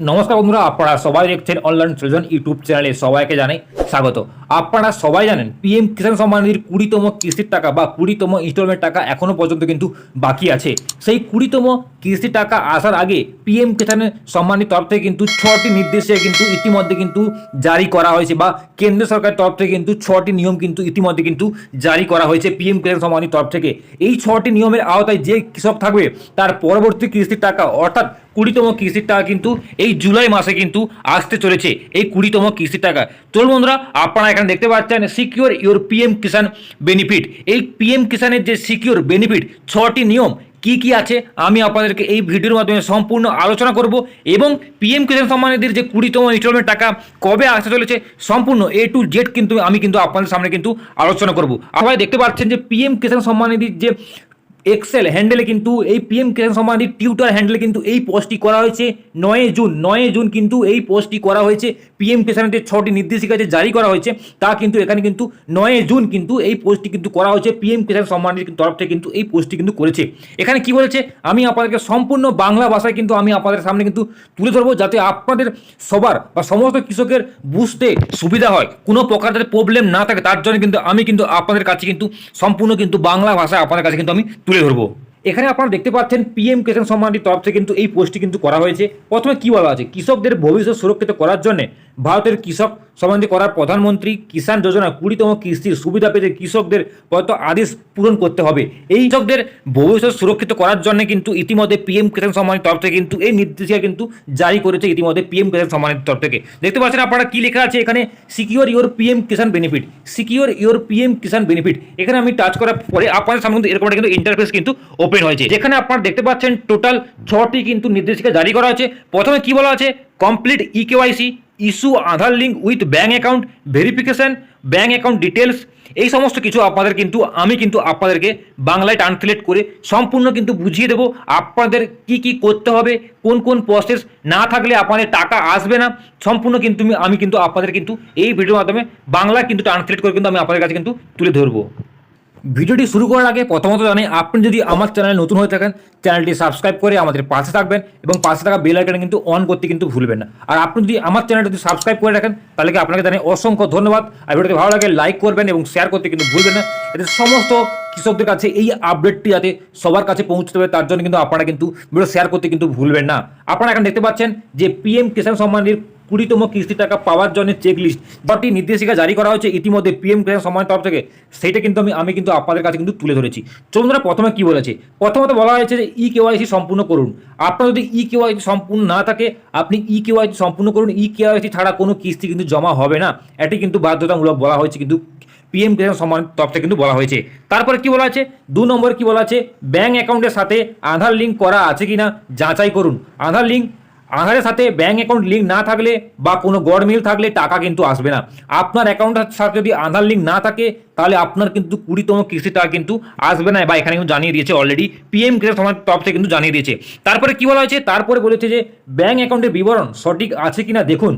নমস্কার বন্ধুরা, আপনারা সবাই দেখছেন অনলাইন সলিউশন ইউটিউব চ্যানেলে সবাইকে জানাই স্বাগত। আপনারা সবাই জানেন পিএম কিষাণ সম্মান নিধির কুড়িতম কিস্তির টাকা বা কুড়িতম ইনস্টলমেন্ট টাকা এখনও পর্যন্ত কিন্তু বাকি আছে। সেই কুড়িতম কিস্তির টাকা আসার আগে পিএম কিষাণের সম্মানের তরফ থেকে কিন্তু ছটি নির্দেশে কিন্তু ইতিমধ্যে কিন্তু জারি করা হয়েছে বা কেন্দ্র সরকারের তরফ থেকে কিন্তু ছটি নিয়ম কিন্তু ইতিমধ্যে কিন্তু জারি করা হয়েছে পিএম কিষাণ সম্মানের তরফ থেকে। এই ছটি নিয়মের আওতায় যে কৃষক থাকবে, তার পরবর্তী কিস্তির টাকা অর্থাৎ কুড়িতম কিস্তির টাকা কিন্তু এই জুলাই মাসে কিন্তু আসতে চলেছে, এই কুড়িতম কিস্তির টাকা। চলুন বন্ধুরা, আপনারা এখানে দেখতে পাচ্ছেন secure your PM Kisan benefit এই পিএম কিষাণের যে সিকিউর বেনিফিট ছটি নিয়ম কি কি আছে আমি আপনাদেরকে এই ভিডিওর মাধ্যমে সম্পূর্ণ আলোচনা করব এবং পিএম কিষাণ সম্মান নিধির যে কুড়িতম ইনস্টলমেন্ট টাকা কবে আসতে চলেছে সম্পূর্ণ এ টু জেড কিন্তু আমি কিন্তু আপনাদের সামনে কিন্তু আলোচনা করব। আপনারা দেখতে পাচ্ছেন যে পিএম কিষাণ সম্মান নিধির যে এক্সেল হ্যান্ডেলে কিন্তু এই পিএম কিষাণ সম্মান টিউটার হ্যান্ডেলে কিন্তু এই পোস্টটি করা হয়েছে। নয় জুন নয় জুন কিন্তু এই পোস্টটি করা হয়েছে। পিএম কিষাণের যে ছটি নির্দেশিকা যে জারি করা হয়েছে, তা কিন্তু এখানে কিন্তু নয় জুন কিন্তু এই পোস্টটি কিন্তু করা হয়েছে। পিএম কিষাণ সম্মান নিধির তরফ থেকে কিন্তু এই পোস্টটি কিন্তু করেছে। এখানে কি বলেছে? আমি আপনাদেরকে সম্পূর্ণ বাংলা ভাষায় কিন্তু আমি আপনাদের সামনে কিন্তু তুলে ধরবো, যাতে আপনাদের সবার বা সমস্ত কৃষকের বুঝতে সুবিধা হয়। কোনো প্রকার যাতে প্রবলেম না থাকে, তার জন্য কিন্তু আমি কিন্তু আপনাদের কাছে কিন্তু সম্পূর্ণ কিন্তু বাংলা ভাষায় আপনাদের কাছে কিন্তু আমি তুলে ধরবো। এখানে আপনারা দেখতে পাচ্ছেন পিএম কিষাণ সম্মানটির তরফ থেকে কিন্তু এই পোস্টটি কিন্তু করা হয়েছে। প্রথমে কি বলা আছে? কৃষকদের ভবিষ্যৎ সুরক্ষিত করার জন্য ভারতের কৃষক সম্বন্ধে করার প্রধানমন্ত্রী কিষাণ যোজনা কুড়িতম কিস্তির সুবিধা পেতে কৃষকদের কত আদেশ পূরণ করতে হবে। এই কৃষকদের ভবিষ্যৎ সুরক্ষিত করার জন্য কিন্তু ইতিমধ্যে পিএম কিষাণ সম্মানের তরফ থেকে কিন্তু এই নির্দেশিকা কিন্তু জারি করেছে ইতিমধ্যে পিএম কিষাণ সম্মানের তরফ থেকে। দেখতে পাচ্ছেন আপনারা কি লেখা আছে এখানে? Secure your PM Kisan benefit secure your PM Kisan benefit এখানে আমি টাচ করার পরে আপনাদের সামনে কিন্তু এরকম একটা কিন্তু ইন্টারফেস কিন্তু ওপেন হয়েছে। যেখানে আপনারা দেখতে পাচ্ছেন টোটাল ছটি কিন্তু নির্দেশিকা জারি করা হয়েছে প্রথমে কি বলা আছে? Complete e KYC issue Aadhaar link with bank account verification bank account details এই সমস্ত কিছু আপনাদের কিন্তু, আমি কিন্তু আপনাদেরকে বাংলায় ট্রান্সলেট করে সম্পূর্ণ কিন্তু বুঝিয়ে দেবো আপনাদের কি কি করতে হবে, কোন কোন প্রসেস না থাকলে আপনাদের টাকা আসবে না। সম্পূর্ণ কিন্তু আমি- কিন্তু আপনাদের কিন্তু এই ভিডিওর মাধ্যমে বাংলা কিন্তু ট্রান্সলেট করে কিন্তু আমি আপনাদের কাছে কিন্তু তুলে ধরবো। ভিডিওটি শুরু করার আগে প্রথমত জানাই আপনি যদি আমার চ্যানেলে নতুন হয়ে থাকেন, চ্যানেলটি সাবস্ক্রাইব করে আমাদের পাশে থাকবেন এবং পাশে থাকা বেল আইকনে কিন্তু অন করতে কিন্তু ভুলবেন না। আর আপনি যদি আমার চ্যানেলটি যদি সাবস্ক্রাইব করে রাখেন, তাহলে কি আপনাকে জানাই অসংখ্য ধন্যবাদ। আর ভিডিওটি ভালো লাগে, লাইক করবেন এবং শেয়ার করতে কিন্তু ভুলবেন না। এতে সমস্ত কৃষকদের কাছে এই আপডেটটি যাতে সবার কাছে পৌঁছতে হবে তার জন্য কিন্তু আপনারা কিন্তু ভিডিও শেয়ার করতে কিন্তু ভুলবেন না। আপনারা এখন দেখতে পাচ্ছেন যে পিএম কিষাণ সম্মান নিধির কুড়িতম কিস্তি টাকা পাওয়ার জন্য চেক লিস্ট বাটি নির্দেশিকা জারি করা হয়েছে। ইতিমধ্যে পিএম কিষাণ সম্মানের তরফ থেকে। সেইটা কিন্তু আমি আমি কিন্তু আপনাদের কাছে কিন্তু তুলে ধরেছি। চলুন ধরা প্রথমে কি বলেছে? প্রথমত বলা হয়েছে যে ই কেওয়াইসি সম্পূর্ণ করুন। আপনার যদি ই কেওয়াইসি সম্পূর্ণ না থাকে, আপনি ই কেওয়াইসি সম্পূর্ণ করুন। ই কেওয়াইসি ছাড়া কোনো কিস্তি কিন্তু জমা হবে না। এটি কিন্তু বাধ্যতামূলক বলা হয়েছে, কিন্তু পিএম কিষাণ সম্মান থেকে কিন্তু বলা হয়েছে। তারপরে কি বলা আছে? দু নম্বর কি বলা আছে? ব্যাঙ্ক অ্যাকাউন্টের সাথে আধার লিঙ্ক করা আছে কিনা? যাচাই করুন। আধার লিঙ্ক আধারের সাথে ব্যাঙ্ক অ্যাকাউন্ট লিঙ্ক না থাকলে বা কোনো গড়মিল থাকলে টাকা কিন্তু আসবে না। আপনার অ্যাকাউন্টের সাথে যদি আধার লিঙ্ক না থাকে, তাহলে আপনার কিন্তু কুড়িতম কিস্তি টাকা কিন্তু আসবে না। বা এখানে কিন্তু জানিয়ে দিয়েছে অলরেডি পিএম কিষাণ সমাজ তরফ থেকে কিন্তু জানিয়ে দিয়েছে। তারপরে কী বলা হয়েছে? তারপরে বলেছে যে ব্যাঙ্ক অ্যাকাউন্টের বিবরণ সঠিক আছে কিনা দেখুন।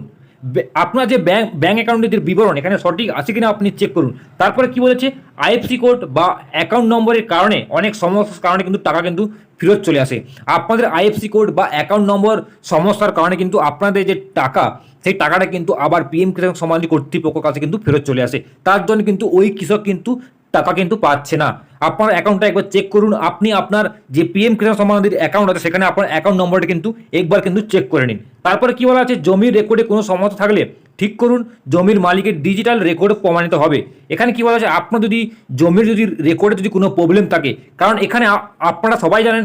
আপনার যে ব্যাংক ব্যাঙ্ক অ্যাকাউন্টের বিবরণ, এখানে সঠিক আছে কিনা আপনি চেক করুন। তারপরে কি বলেছে? আইএফসি কোড বা অ্যাকাউন্ট নম্বরের কারণে অনেক সমস্যার কারণে কিন্তু টাকা কিন্তু ফেরত চলে আসে। আপনাদের আইএফসি কোড বা অ্যাকাউন্ট নম্বর সমস্যার কারণে কিন্তু আপনাদের যে টাকা, সেই টাকাটা কিন্তু আবার পিএম কিষাণ সমাজ কর্তৃপক্ষ কাছে কিন্তু ফেরত চলে আসে। তার জন্য কিন্তু ওই কৃষক কিন্তু টাকা কিন্তু পাচ্ছে না। আপনার অ্যাকাউন্টটা একবার চেক করুন। আপনি আপনার যে পিএম কিষাণ সম্মানিধির অ্যাকাউন্ট আছে, সেখানে আপনার অ্যাকাউন্ট নম্বরটা কিন্তু একবার কিন্তু চেক করে নিন। তারপরে কী বলা আছে? জমির রেকর্ডে কোনো সমস্যা থাকলে ঠিক করুন। জমির মালিকের ডিজিটাল রেকর্ড প্রমাণিত হবে। এখানে কী বলা আছে? আপনার যদি জমির যদি রেকর্ডে যদি কোনো প্রবলেম থাকে, কারণ এখানে আপনারা সবাই জানেন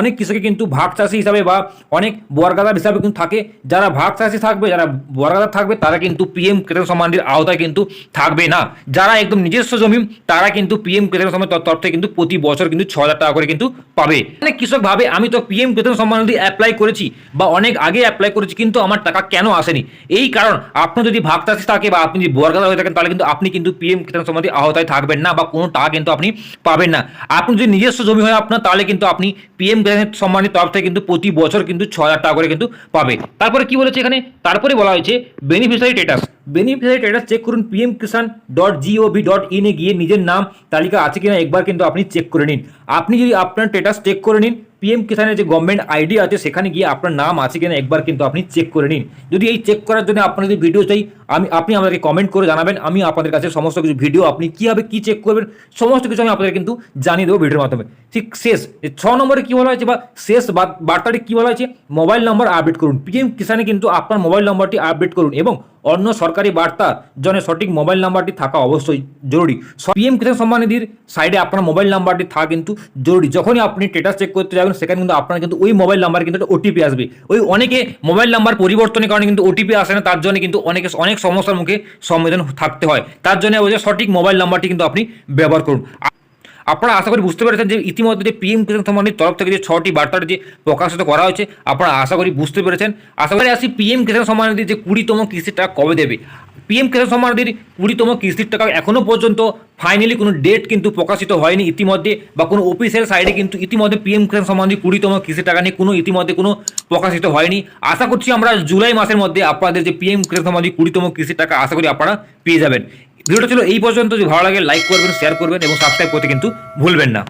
অনেক কৃষকে কিন্তু ভাগ চাষি হিসাবে বা অনেক বর্গাদার হিসাবে কিন্তু থাকে। যারা ভাগ চাষি থাকবে, যারা বর্গাদার থাকবে, তারা কিন্তু পিএম কিষাণ সম্মানিধির আওতায় কিন্তু থাকবে না। যারা একদম নিজস্ব জমি, তারা কিন্তু পিএম কিষাণ সম্মান তরফ থেকে কিন্তু প্রতি বছর কিন্তু ছ টাকা করে কিন্তু পাবে। অনেক কৃষক ভাবে, আমি তো পিএম কিষাণ সম্মান নিধি অ্যাপ্লাই করেছি বা অনেক আগে অ্যাপ্লাই করেছি, কিন্তু আমার টাকা কেন আসেনি? এই কারণ আপনি যদি ভাগ চাষি থাকে বা আপনি যদি বর্গাদার হয়ে থাকেন, তাহলে কিন্তু আপনি কিন্তু পিএম কিষাণ সম্মান নিধির আওতায় থাকবেন না বা কোনো টাকা কিন্তু আপনি পাবেন না। আপনি যদি নিজস্ব জমি হয় আপনার, তাহলে কিন্তু আপনি পিএম কিষাণ সম্মানের তরফ থেকে কিন্তু প্রতি বছর কিন্তু ছ হাজার টাকা করে কিন্তু পাবে। তারপরে কি বলেছে এখানে? তারপরে বলা হয়েছে beneficiary status beneficiary status check করুন PM Kisan dot GOV dot ইনে গিয়ে নিজের নাম, তালিকা আছে কিনা, একবার কিন্তু আপনি চেক করে নিন। আপনি যদি আপনার স্টেটাস চেক করে নিন পিএম কিষানের যে গভর্নমেন্ট আইডি আছে, সেখানে গিয়ে আপনার নাম আছে কিনা একবার কিন্তু আপনি চেক করে নিন। যদি এই চেক করার জন্য আপনার যদি ভিডিও চাই, আমি, আপনি আমাদেরকে কমেন্ট করে জানাবেন। আমি আপনাদের কাছে সমস্ত কিছু ভিডিও আপনি কীভাবে কী চেক করবেন, সমস্ত কিছু আমি আপনাদের কিন্তু জানিয়ে দেবো ভিডিওর মাধ্যমে। ঠিক শেষ ছ নম্বরে কী বলা হয়েছে বা শেষ বার্তাটি কী বলা হয়েছে? মোবাইল নম্বর আপডেট করুন। পিএম কিষানে কিন্তু আপনার মোবাইল নম্বরটি আপডেট করুন এবং অন্য সরকারি বার্তা জন্য সঠিক মোবাইল নাম্বারটি থাকা অবশ্যই জরুরি। পিএম কিষাণ সম্মান নিধির সাইডে আপনার মোবাইল নাম্বারটি থাকা কিন্তু জরুরি। যখনই আপনি স্টেটাস চেক করতে যাবেন সেখানে কিন্তু আপনার কিন্তু ওই মোবাইল নাম্বার কিন্তু ওটিপি আসবে। ওই অনেকে মোবাইল নাম্বার পরিবর্তনের কারণে কিন্তু ওটিপি আসে না, তার জন্য কিন্তু অনেকে, অনেক সমস্যার মুখে সম্মেলন থাকতে হয়। তার জন্য ওই যে সঠিক মোবাইল নাম্বারটি কিন্তু আপনি ব্যবহার করুন। আপনারা আশা করি বুঝতে পেরেছেন যে ইতিমধ্যে যে পিএম কিষাণ সম্মানের তরফ থেকে যে ছটি বার্তার যে প্রকাশিত করা হয়েছে, আপনারা আশা করি বুঝতে পেরেছেন। আশা করি আসি পিএম কিষাণ সম্মান নিধি যে কুড়িতম কিস্তির টাকা কবে দেবে। পিএম কিষাণ সম্মান নিধির কুড়িতম কিস্তির টাকা এখনও পর্যন্ত ফাইনালি কোনো ডেট কিন্তু প্রকাশিত হয়নি ইতিমধ্যে বা কোনো অফিসিয়াল সাইডে কিন্তু ইতিমধ্যে পিএম কিষাণ সম্মান নিধি কুড়িতম কিস্তির টাকা নিয়ে কোনো ইতিমধ্যে কোনো প্রকাশিত হয়নি। আশা করছি আমরা জুলাই মাসের মধ্যে আপনাদের যে পিএম কিষাণ সম্মান নিধি কুড়িতম কিস্তির টাকা আশা করি আপনারা পেয়ে যাবেন। ভিডিওটা ছিল এই পর্যন্ত। যদি ভালো লাগে লাইক করবেন শেয়ার করবেন এবং সাবস্ক্রাইব করতে কিন্তু ভুলবেন না।